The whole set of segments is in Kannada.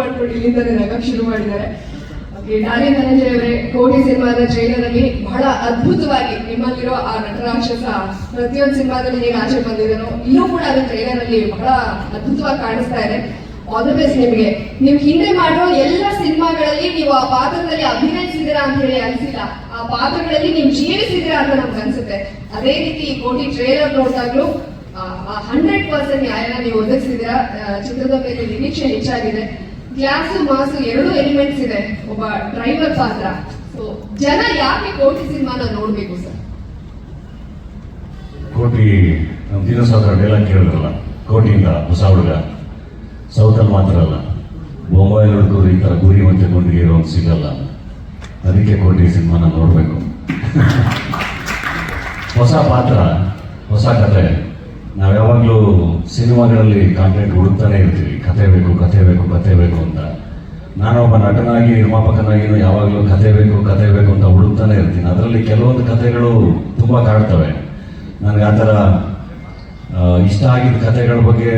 ಮಾಡ್ಕೊಂಡು ಇಲ್ಲಿಂದಲೇ ಶುರು ಮಾಡಿದ್ದಾರೆ ಧನಂಜಯ ಅವರೇ. ಕೋಟಿ ಸಿನಿಮಾದ ಟ್ರೈಲರ್ ಅಲ್ಲಿ ಬಹಳ ಅದ್ಭುತವಾಗಿ ನಿಮ್ಮಲ್ಲಿರೋ ಆ ನಟರಾಕ್ಷಸ ಪ್ರತಿಯೊಂದು ಸಿನಿಮಾದಲ್ಲಿ ನೀವು ಆಚೆ ಬಂದಿದ್ದನು ಇನ್ನೂ ಕೂಡ ಅದು ಟ್ರೈಲರ್ ಅಲ್ಲಿ ಬಹಳ ಅದ್ಭುತವಾಗಿ ಕಾಣಿಸ್ತಾ ಇದೆ. ಆಲ್ ದ ನಿಮಗೆ. ನೀವು ಹಿಂದೆ ಮಾಡೋ ಎಲ್ಲ ಸಿನಿಮಾಗಳಲ್ಲಿ ನೀವು ಆ ಪಾತ್ರದಲ್ಲಿ ಅಭಿನಯಿಸಿದಿರಾ ಅಂತ ಹೇಳಿ ಅನ್ಸಿಲ್ಲ. ಆ ಪಾತ್ರಗಳಲ್ಲಿ ನೀವು ಜೀವಿಸಿದಿರಾ ಅಂತ ನಮ್ಗೆ ಅನ್ಸುತ್ತೆ. ಅದೇ ರೀತಿ ಈ ಕೋಟಿ ಟ್ರೈಲರ್ ನೋಡಿದಾಗ್ಲೂ ಹಂಡ್ರೆಡ್ ಪರ್ಸೆಂಟ್ ನ್ಯಾಯನ ನೀವು ಒದಗಿಸಿದಿರಾ ಚಿತ್ರದ ಮೇಲೆ ನಿರೀಕ್ಷೆ ಹೆಚ್ಚಾಗಿದೆ. ಕ್ಲಾಸು ಮಾಸು ಎರಡು ಎಲಿಮೆಂಟ್ಸ್ ಇದೆ. ಒಬ್ಬ ಡ್ರೈವರ್ ಪಾತ್ರ. ಸೊ ಜನ ಯಾಕೆ ಕೋಟಿ ಸಿನಿಮಾನ ನೋಡ್ಬೇಕು ಸರ್? ಕೋಟಿ ನಮ್ಮ ಸಾಧನ ಡೈಲಾಗ್ ಕೇಳಿದ್ರಲ್ಲ, ಕೋಟಿಯಿಂದ ಹೊಸ ಹುಡುಗ. ಸೌತಲ್ಲಿ ಮಾತ್ರ ಅಲ್ಲ ಬೊಂಬಾಯಿ ಹುಡುಗರು ಈ ಥರ ಗುರಿ ಮತ್ತೆ ಗುಂಡಿಗೆ ಇರೋದು ಸಿಗಲ್ಲ. ಅದಕ್ಕೆ ಕೋಟಿ ಸಿನಿಮಾನ ನೋಡಬೇಕು. ಹೊಸ ಪಾತ್ರ, ಹೊಸ ಕತೆ. ನಾವು ಯಾವಾಗಲೂ ಸಿನಿಮಾಗಳಲ್ಲಿ ಕಾಂಟೆಂಟ್ ಹುಡುಕ್ತಾನೆ ಇರ್ತೀವಿ. ಕತೆ ಬೇಕು ಕಥೆ ಬೇಕು ಕತೆ ಬೇಕು ಅಂತ. ನಾನು ಒಬ್ಬ ನಟನಾಗಿ, ನಿರ್ಮಾಪಕನಾಗಿನೂ ಯಾವಾಗಲೂ ಕತೆ ಬೇಕು ಕತೆ ಬೇಕು ಅಂತ ಹುಡುಕ್ತಾನೆ ಇರ್ತೀನಿ. ಅದರಲ್ಲಿ ಕೆಲವೊಂದು ಕತೆಗಳು ತುಂಬ ಕಾಡ್ತವೆ ನನಗೆ ಆ ಥರ ಇಷ್ಟ ಆಗಿದ್ದ ಕಥೆಗಳ ಬಗ್ಗೆ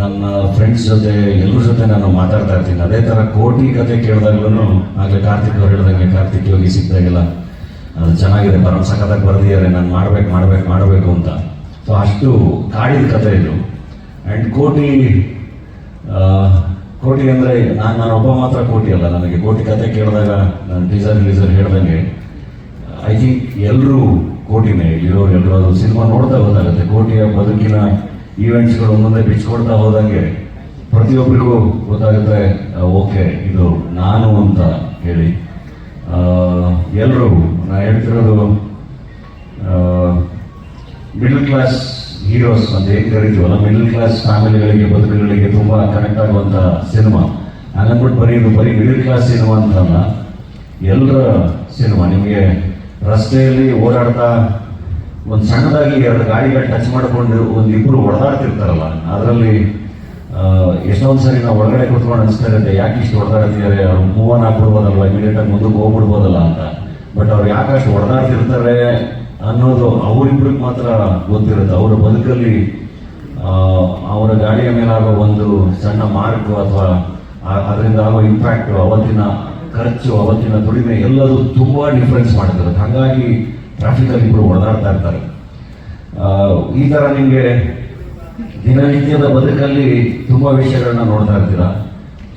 ನನ್ನ ಫ್ರೆಂಡ್ಸ್ ಜೊತೆ, ಎಲ್ಲರ ಜೊತೆ ನಾನು ಮಾತಾಡ್ತಾ ಇರ್ತೀನಿ. ಅದೇ ಥರ ಕೋಟಿ ಕತೆ ಕೇಳಿದಾಗ್ಲೂ ಆಗಲೇ ಕಾರ್ತಿಕ್ ಅವ್ರು ಹೇಳ್ದಂಗೆ ಕಾರ್ತಿಕ್ ಯೋಗಿ ಸಿಕ್ಕಿದಾಗೆಲ್ಲ ಅದು ಚೆನ್ನಾಗಿದೆ. ಪರಮ ಸಖತ್ತಾಗಿ ಬರೆದಿದ್ದಾರೆ. ನಾನು ಮಾಡ್ಬೇಕು ಮಾಡ್ಬೇಕು, ಮಾಡಬೇಕು ಅಂತ. ಸೊ ಅಷ್ಟು ಕಾಡಿದ ಕತೆ ಇದು. ಆ್ಯಂಡ್ ಕೋಟಿ ಕೋಟಿ ಅಂದರೆ ನಾನು ನಾನು ಒಬ್ಬ ಮಾತ್ರ ಕೋಟಿ ಅಲ್ಲ, ನನಗೆ ಕೋಟಿ ಕತೆ ಕೇಳಿದಾಗ ನಾನು ಟೀಸರ್ ಟೀಸರ್ ಹೇಳ್ದಂಗೆ ಐ ಥಿಂಕ್ ಎಲ್ಲರೂ ಕೋಟಿನೇ ಇರೋರು ಎಲ್ಲರೂ ಅದು ಸಿನಿಮಾ ನೋಡ್ತಾ ಗೊತ್ತಾಗುತ್ತೆ ಕೋಟಿಯ ಬದುಕಿನ ಈವೆಂಟ್ಸ್ಗಳು ಒಂದೊಂದೇ ಬಿಚ್ಕೊಡ್ತಾ ಹೋದಂಗೆ ಪ್ರತಿಯೊಬ್ಬರಿಗೂ ಗೊತ್ತಾಗುತ್ತೆ ಓಕೆ, ಇದು ನಾನು ಅಂತ ಹೇಳಿ. ಎಲ್ಲರೂ ನಾ ಹೇಳ್ತಿರೋದು ಮಿಡಲ್ ಕ್ಲಾಸ್ ಹೀರೋಸ್ ಅಂತ ಏನು ಕರಿತೀವಲ್ಲ ಮಿಡಲ್ ಕ್ಲಾಸ್ ಫ್ಯಾಮಿಲಿಗಳಿಗೆ ಬದುಕುಗಳಿಗೆ ತುಂಬ ಕನೆಕ್ಟ್ ಆಗುವಂಥ ಸಿನಿಮಾ ಹಂಗಂದ್ಬಿಟ್ಟು ಬರೀ ಇದು ಬರೀ ಮಿಡಲ್ ಕ್ಲಾಸ್ ಸಿನಿಮಾ ಅಂತಲ್ಲ, ಎಲ್ಲರ ಸಿನಿಮಾ ನಿಮಗೆ ರಸ್ತೆಯಲ್ಲಿ ಓಡಾಡ್ತಾ ಒಂದು ಸಣ್ಣದಾಗಿ ಎರಡು ಗಾಡಿಗಳು ಟಚ್ ಮಾಡಿಕೊಂಡು ಒಂದು ಇಬ್ಬರು ಹೊಡೆದಾಡ್ತಿರ್ತಾರಲ್ಲ ಅದರಲ್ಲಿ ಎಷ್ಟೊಂದು ಸರಿ ನಾವು ಒಳಗಡೆ ಕೂತ್ಕೊಂಡು ಅನಿಸ್ತಾ ಇರುತ್ತೆ, ಯಾಕೆ ಇಷ್ಟು ಹೊಡೆದಾಡ್ತಿದ್ದಾರೆ ಅವ್ರು ಮೂವನ್ ಇಮಿಡಿಯೇಟ್ ಇಮಿಡಿಯೇಟಾಗಿ ಮುಂದಕ್ಕೆ ಹೋಗ್ಬಿಡ್ಬೋದಲ್ಲ ಅಂತ. ಬಟ್ ಅವ್ರು ಯಾಕೆ ಅಷ್ಟು ಹೊಡೆದಾಡ್ತಿರ್ತಾರೆ ಅನ್ನೋದು ಅವರಿಬ್ರಿಗೆ ಮಾತ್ರ ಗೊತ್ತಿರುತ್ತೆ. ಅವರ ಬದುಕಲ್ಲಿ ಅವರ ಗಾಡಿಯ ಮೇಲಾಗೋ ಒಂದು ಸಣ್ಣ ಮಾರ್ಕ್ ಅಥವಾ ಅದರಿಂದ ಆಗೋ ಇಂಪ್ಯಾಕ್ಟ್ ಅವತ್ತಿನ ಖರ್ಚು, ಅವತ್ತಿನ ದುಡಿಮೆ ಎಲ್ಲದೂ ತುಂಬಾ ಡಿಫ್ರೆನ್ಸ್ ಮಾಡ್ತಿರುತ್ತೆ ಹಾಗಾಗಿ ಟ್ರಾಫಿಕಲ್ಲಿ ಇಬ್ಬರು ಓಡಾಡ್ತಾ ಇರ್ತಾರೆ. ಈ ಥರ ನಿಮಗೆ ದಿನನಿತ್ಯದ ಬದುಕಲ್ಲಿ ತುಂಬಾ ವಿಷಯಗಳನ್ನ ನೋಡ್ತಾ ಇರ್ತೀರಾ?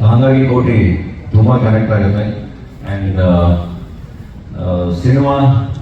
ಹಾಗಾಗಿ ಕೋಟಿ ತುಂಬಾ ಕನೆಕ್ಟ್ ಆಗುತ್ತೆ. ಆ್ಯಂಡ್ ಸಿನಿಮಾ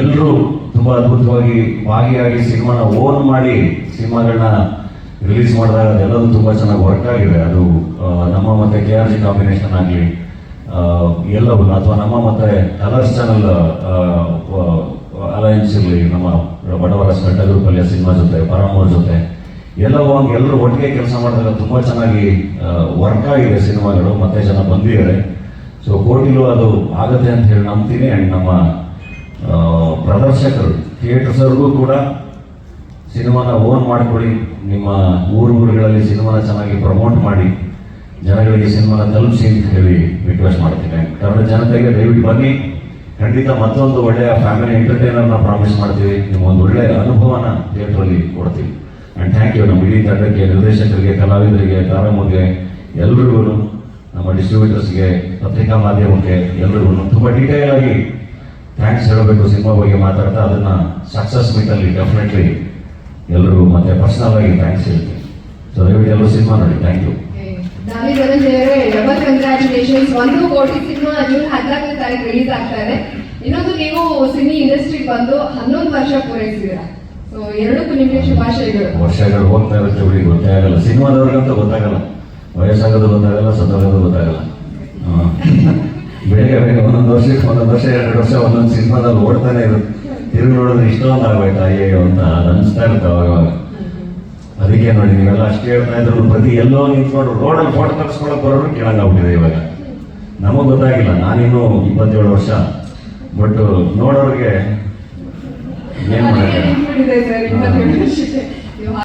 ಎಲ್ಲರೂ ತುಂಬ ಅದ್ಭುತವಾಗಿ ಭಾಗಿಯಾಗಿ ಸಿನಿಮಾನ ಓನ್ ಮಾಡಿ ಸಿನಿಮಾಗಳನ್ನ ರಿಲೀಸ್ ಮಾಡಿದಾಗ ಅದೆಲ್ಲದೂ ತುಂಬ ಚೆನ್ನಾಗಿ ವರ್ಕ್ ಆಗಿದೆ ಅದು ನಮ್ಮ ಮತ್ತೆ ಕೆ ಆರ್ ಜಿ ಕಾಂಬಿನೇಷನ್ ಆಗಲಿ ಎಲ್ಲವೂ, ಅಥವಾ ನಮ್ಮ ಮತ್ತೆ ಕಲರ್ಸ್ ಚಾನಲ್ ಅಲಯನ್ಸ್ ಇರಲಿ, ನಮ್ಮ ಬಡವರ ಸ್ಪೆಟ್ಟ ಗ್ರೂಪಲ್ಲಿ ಸಿನಿಮಾ ಜೊತೆ ಪರಮೋರ್ ಜೊತೆ, ಎಲ್ಲವೂ ಹಂಗೆ ಎಲ್ಲರೂ ಒಟ್ಟಿಗೆ ಕೆಲಸ ಮಾಡಿದಾಗ ತುಂಬ ಚೆನ್ನಾಗಿ ವರ್ಕ್ ಆಗಿದೆ ಸಿನಿಮಾಗಳು, ಮತ್ತೆ ಜನ ಬಂದಿದ್ದಾರೆ. ಸೊ ಕೋಟಿಲು ಅದು ಆಗುತ್ತೆ ಅಂತ ಹೇಳಿ ನಂಬ್ತೀನಿ ಆ್ಯಂಡ್ ನಮ್ಮ ಪ್ರದರ್ಶಕರು ಥಿಯೇಟರ್ಸವ್ರಿಗೂ ಕೂಡ ಸಿನಿಮಾನ ಓನ್ ಮಾಡಿಕೊಡಿ. ನಿಮ್ಮ ಊರು ಊರುಗಳಲ್ಲಿ ಸಿನಿಮಾನ ಚೆನ್ನಾಗಿ ಪ್ರಮೋಟ್ ಮಾಡಿ. ಜನಗಳಿಗೆ ಸಿನಿಮಾನ ತಲುಪಿಸಿ ಅಂತ ಹೇಳಿ ರಿಕ್ವೆಸ್ಟ್ ಮಾಡ್ತೀನಿ. ಕನ್ನಡ ಜನತೆಗೆ ದಯವಿಟ್ಟು ಬನ್ನಿ. ಖಂಡಿತ ಮತ್ತೊಂದು ಒಳ್ಳೆಯ ಫ್ಯಾಮಿಲಿ ಎಂಟರ್ಟೈನರ್ನ ಪ್ರಾಮಿಸ್ ಮಾಡ್ತೀವಿ. ನಿಮ್ಗೊಂದು ಒಳ್ಳೆಯ ಅನುಭವನ ಥಿಯೇಟ್ರಲ್ಲಿ ಕೊಡ್ತೀವಿ. ಆ್ಯಂಡ್ ಥ್ಯಾಂಕ್ ಯು ನಮ್ಮ ಇಡೀ ತಂಡಕ್ಕೆ, ನಿರ್ದೇಶಕರಿಗೆ, ಕಲಾವಿದರಿಗೆ ಕಾರ್ಯಮಗೆ ಎಲ್ರಿಗೂ ನಮ್ಮ ಡಿಸ್ಟ್ರಿಬ್ಯೂಟರ್ಸ್ಗೆ ಪತ್ರಿಕಾ ಮಾಧ್ಯಮಕ್ಕೆ ಎಲ್ರಿಗೂ ತುಂಬ ಡೀಟೇಲ್ ಆಗಿ ಥ್ಯಾಂಕ್ಸ್ ಹೇಳಬೇಕು ಸಿನಿಮಾ ಬಗ್ಗೆ ಮಾತಾಡ್ತಾ ಅದನ್ನ ಸಕ್ಸಸ್ ಮೀಟಲ್ಲಿ ಡೆಫಿನೆಟ್ಲಿ ಎಲ್ಲರೂ ಮತ್ತೆ ಪರ್ಸನಲ್ ಆಗಿ ಥ್ಯಾಂಕ್ಸ್ ಹೇಳ್ತೀನಿ. ಸೊ ದಯವಿಟ್ಟು ಎಲ್ಲರೂ ಸಿನಿಮಾ ನೋಡಿ. ಥ್ಯಾಂಕ್ ಯು ಧನಂಜಯ ಅವರೇ ಡಬಲ್ ಕಂಗ್ರ್ಯಾಚುಲೇಷನ್ಸ್ ಒಂದು ಕೋಟಿ ಸಿನಿಮಾ ಜೂನ್ ಹದಿನಾಲ್ಕನೇ ತಾರೀಕು ರಿಲೀಸ್ ಆಗ್ತಾ ಇದೆ. ಇನ್ನೊಂದು ನೀವು ಸಿನಿ ಇಂಡಸ್ಟ್ರಿಗೆ ಬಂದು ಹನ್ನೊಂದು ವರ್ಷ ಪೂರೈಸಿದ್ದೀರಾ? ಸೊ ಎರಡಕ್ಕೂ ನಿಮಗೆ ಶುಭಾಶಯಗಳು. ವರ್ಷಗಳು ಹೋಗ್ತಾ ಇರುತ್ತೆ ಹುಡುಗಿ ಗೊತ್ತೇ ಆಗಲ್ಲ. ಸಿನಿಮಾದವ್ರಿಗಂತೂ ಗೊತ್ತಾಗಲ್ಲ. ವಯಸ್ಸಾಗೋದು ಗೊತ್ತಾಗಲ್ಲ ಸತ್ತೋಗೋದು ಗೊತ್ತಾಗಲ್ಲ. ಆ. ಬೇಗ ಒಂದೊಂದು ವರ್ಷಕ್ಕೆ ಒಂದೊಂದು ವರ್ಷ, ಎರಡು ವರ್ಷ, ಒಂದೊಂದು ಸಿನಿಮಾದಲ್ಲಿ ಓಡ್ತಾನೆ ಇರುತ್ತೆ ತಿರುಗಿ ನೋಡಿದ್ರೆ ಇಷ್ಟೊಂದು ಆಗ್ಬೇಕಾ ಅಯ್ಯೋ ಅಂತ ಅನಿಸ್ತಾ ಇರುತ್ತೆ ಅವಾಗವಾಗ ಅವಾಗ. ಅದಕ್ಕೆ ನೋಡಿ, ನೀವೆಲ್ಲ ಅಷ್ಟು ಹೇಳ್ತಾ ಇದ್ರು ಪ್ರತಿ ಎಲ್ಲೋ ನಿಂತ್ಕೊಂಡು ರೋಡಲ್ಲಿ ಫೋಟೋ ತೆಗೆಸ್ಕೊಳಕ್ ಬರೋರು ಕೇಳಂಗಾಗ್ಬಿಟ್ಟಿದೆ ಇವಾಗ. ನಮಗೆ ಗೊತ್ತಾಗಿಲ್ಲ. ನಾನಿನ್ನೂ ಇಪ್ಪತ್ತೇಳು ವರ್ಷ. ಬಟ್ ನೋಡೋರಿಗೆ ಏನ್ ಮಾಡಕ್ಕೆ